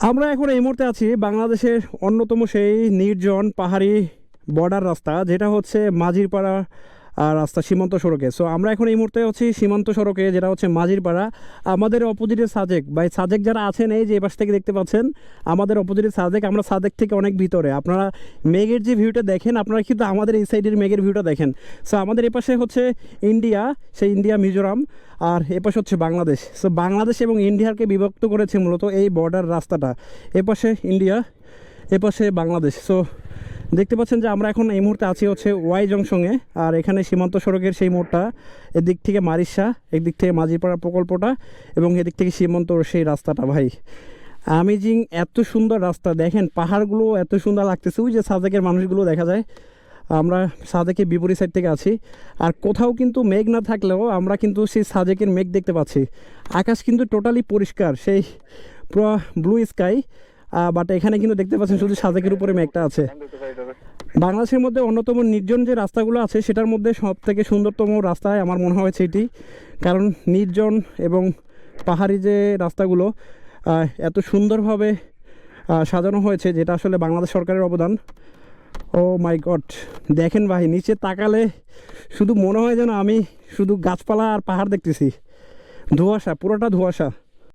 আমরা এখন এই মুহূর্তে আছি বাংলাদেশের অন্যতম সেই নির্জন পাহাড়ি বর্ডার রাস্তা, যেটা হচ্ছে মাঝিরপাড়া রাস্তা সীমান্ত সড়কে। সো আমরা এখন এই মুহূর্তে হচ্ছি সীমান্ত সড়কে, যেটা হচ্ছে মাঝিরপাড়া। আমাদের অপোজিটে সাজেক বা সাজেক যারা আছেন, এই যে পাশ থেকে দেখতে পাচ্ছেন, আমাদের অপোজিটে সাজেক, আমরা সাজেক থেকে অনেক ভিতরে। আপনারা মেঘের যে ভিউটা দেখেন, আপনারা কিন্তু আমাদের এই সাইডের মেঘের ভিউটা দেখেন। সো আমাদের এপাশে হচ্ছে ইন্ডিয়া, সেই ইন্ডিয়া মিজোরাম, আর এপাশে হচ্ছে বাংলাদেশ। সো বাংলাদেশ এবং ইন্ডিয়াকে বিভক্ত করেছে মূলত এই বর্ডার রাস্তাটা। এপাশে ইন্ডিয়া, এপাশে বাংলাদেশ। সো দেখতে পাচ্ছেন যে আমরা এখন এই মুহূর্তে আছি হচ্ছে ওয়াই জংশনে, আর এখানে সীমান্ত সড়কের সেই মোড়টা, এদিক থেকে মারিশা একদিক থেকে মাঝিপাড়া প্রকল্পটা এবং এদিক থেকে সীমান্তর সেই রাস্তাটা ভাই। আমেজিং এত সুন্দর রাস্তা, দেখেন পাহাড়গুলো এত সুন্দর লাগতেছে, ওই যে সাজেকের মানুষগুলো দেখা যায়। আমরা সাজেকের বিপরীত সাইড থেকে আছি, আর কোথাও কিন্তু মেঘ না থাকলেও আমরা কিন্তু সেই সাজেকের মেঘ দেখতে পাচ্ছি। আকাশ কিন্তু টোটালি পরিষ্কার, সেই পুরো ব্লু স্কাই বাট এখানে কিন্তু দেখতে পাচ্ছেন শুধু সাজেকের উপরে মেঘটা আছে। বাংলাদেশের মধ্যে অন্যতম নির্জন যে রাস্তাগুলো আছে, সেটার মধ্যে সব থেকে সুন্দরতম রাস্তায় আমার মনে হয়েছে এটি। কারণ নির্জন এবং পাহাড়ি যে রাস্তাগুলো এত সুন্দরভাবে সাজানো হয়েছে, যেটা আসলে বাংলাদেশ সরকারের অবদান। ও মাই গড, দেখেন ভাই, নিচে তাকালে শুধু মনে হয় যেন আমি শুধু গাছপালা আর পাহাড় দেখতেছি। ধোঁয়াশা, পুরোটা ধোঁয়াশা।